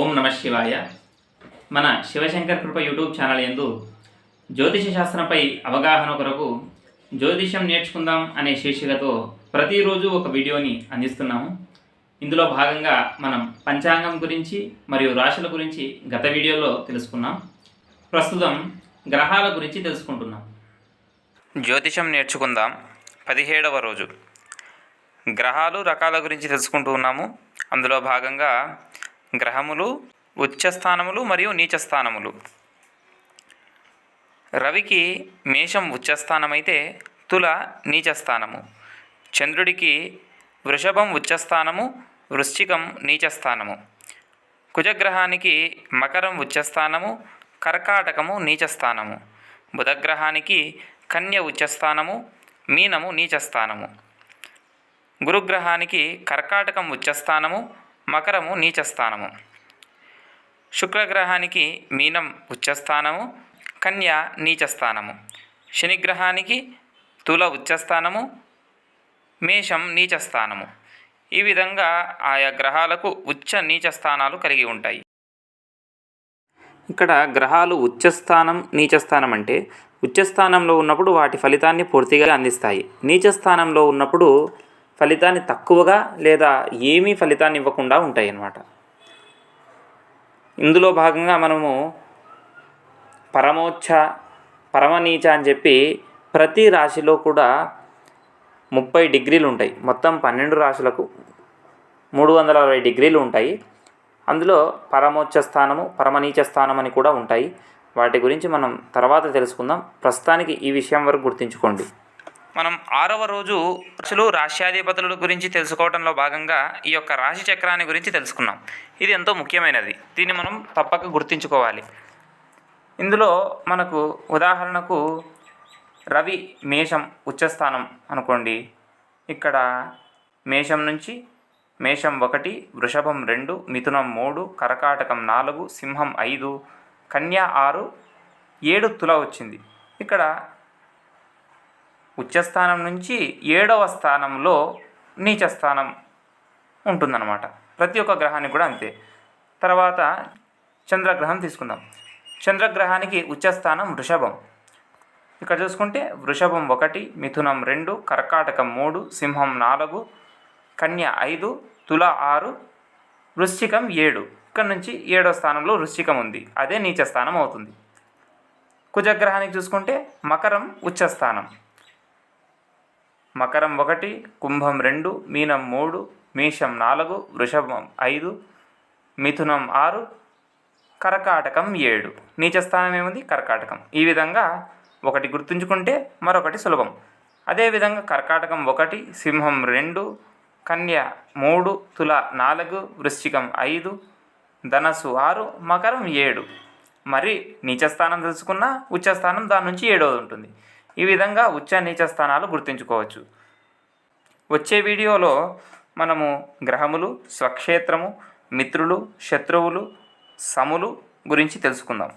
ఓం నమ శివాయ. మన శివశంకర్ కృప యూట్యూబ్ ఛానల్ ఎందు జ్యోతిష శాస్త్రంపై అవగాహన కొరకు జ్యోతిషం నేర్చుకుందాం అనే శీర్షికతో ప్రతిరోజు ఒక వీడియోని అందిస్తున్నాము. ఇందులో భాగంగా మనం పంచాంగం గురించి మరియు రాశుల గురించి గత వీడియోలో తెలుసుకున్నాం. ప్రస్తుతం గ్రహాల గురించి తెలుసుకుంటున్నాం. జ్యోతిషం నేర్చుకుందాం పదిహేడవ రోజు. గ్రహాలు రకాల గురించి తెలుసుకుంటూ ఉన్నాము. అందులో భాగంగా గ్రహములు ఉచ్చస్థానములు మరియు నీచస్థానములు. రవికి మేషం ఉచ్చస్థానమైతే తుల నీచస్థానము. చంద్రుడికి వృషభం ఉచ్చస్థానము వృశ్చికం నీచస్థానము. కుజగ్రహానికి మకరం ఉచ్చస్థానము కర్కాటకము నీచస్థానము. బుధగ్రహానికి కన్య ఉచ్చస్థానము మీనము నీచస్థానము. గురుగ్రహానికి కర్కాటకం ఉచ్చస్థానము మకరము నీచస్థానము. శుక్రగ్రహానికి మీనం ఉచ్చస్థానము కన్య నీచస్థానము. శనిగ్రహానికి తుల ఉచ్చస్థానము మేషం నీచస్థానము. ఈ విధంగా ఆయా గ్రహాలకు ఉచ్చ నీచస్థానాలు కలిగి ఉంటాయి. ఇక్కడ గ్రహాలు ఉచ్చస్థానం నీచస్థానం అంటే ఉచ్చస్థానంలో ఉన్నప్పుడు వాటి ఫలితాన్ని పూర్తిగా అందిస్తాయి. నీచస్థానంలో ఉన్నప్పుడు ఫలితాన్ని తక్కువగా లేదా ఏమీ ఫలితాన్ని ఇవ్వకుండా ఉంటాయి అన్నమాట ఇందులో భాగంగా మనము పరమోచ్చ పరమనీచ అని చెప్పి ప్రతి రాశిలో కూడా ముప్పై డిగ్రీలు ఉంటాయి. మొత్తం పన్నెండు రాశులకు మూడు వందల అరవై డిగ్రీలు ఉంటాయి. అందులో పరమోచ్చ స్థానము పరమనీచ స్థానం అని కూడా ఉంటాయి. వాటి గురించి మనం తర్వాత తెలుసుకుందాం. ప్రస్తుతానికి ఈ విషయం వరకు గుర్తుంచుకోండి. మనం ఆరవ రోజు రాశులు రాశ్యాధిపతుల గురించి తెలుసుకోవడంలో భాగంగా ఈ యొక్క రాశి చక్రాన్ని గురించి తెలుసుకున్నాం. ఇది ఎంతో ముఖ్యమైనది. దీన్ని మనం తప్పక గుర్తుంచుకోవాలి. ఇందులో మనకు ఉదాహరణకు రవి మేషం ఉచ్చస్థానం అనుకోండి. ఇక్కడ మేషం నుంచి మేషం ఒకటి వృషభం రెండు మిథునం మూడు కరకాటకం నాలుగు సింహం ఐదు కన్యా ఆరు ఏడు తుల వచ్చింది. ఇక్కడ ఉచ్చస్థానం నుంచి ఏడవ స్థానంలో నీచ స్థానం ఉంటుందన్నమాట. ప్రతి ఒక్క గ్రహానికి కూడా అంతే. తర్వాత చంద్రగ్రహం తీసుకుందాం. చంద్రగ్రహానికి ఉచ్చస్థానం వృషభం. ఇక్కడ చూసుకుంటే వృషభం ఒకటి మిథునం రెండు కర్కాటకం మూడు సింహం నాలుగు కన్య ఐదు తుల ఆరు వృశ్చికం ఏడు. ఇక్కడ నుంచి ఏడో స్థానంలో వృశ్చికం ఉంది. అదే నీచ స్థానం అవుతుంది. కుజగ్రహానికి చూసుకుంటే మకరం ఉచ్చస్థానం. మకరం ఒకటి కుంభం రెండు మీనం మూడు మేషం నాలుగు వృషభం ఐదు మిథునం ఆరు కర్కాటకం ఏడు. నీచ స్థానం ఏముంది కర్కాటకం. ఈ విధంగా ఒకటి గుర్తుంచుకుంటే మరొకటి సులభం. అదేవిధంగా కర్కాటకం ఒకటి సింహం రెండు కన్య మూడు తుల నాలుగు వృశ్చికం ఐదు ధనస్సు ఆరు మకరం ఏడు. మరి నీచ స్థానం తెలుసుకున్న ఉచ్చస్థానం దాని నుంచి ఏడవది ఉంటుంది. ఈ విధంగా ఉచ్చ నీచ స్థానాలు గుర్తుంచుకోవచ్చు. వచ్చే వీడియోలో మనము గ్రహములు స్వక్షేత్రము మిత్రులు శత్రువులు సములు గురించి తెలుసుకుందాం.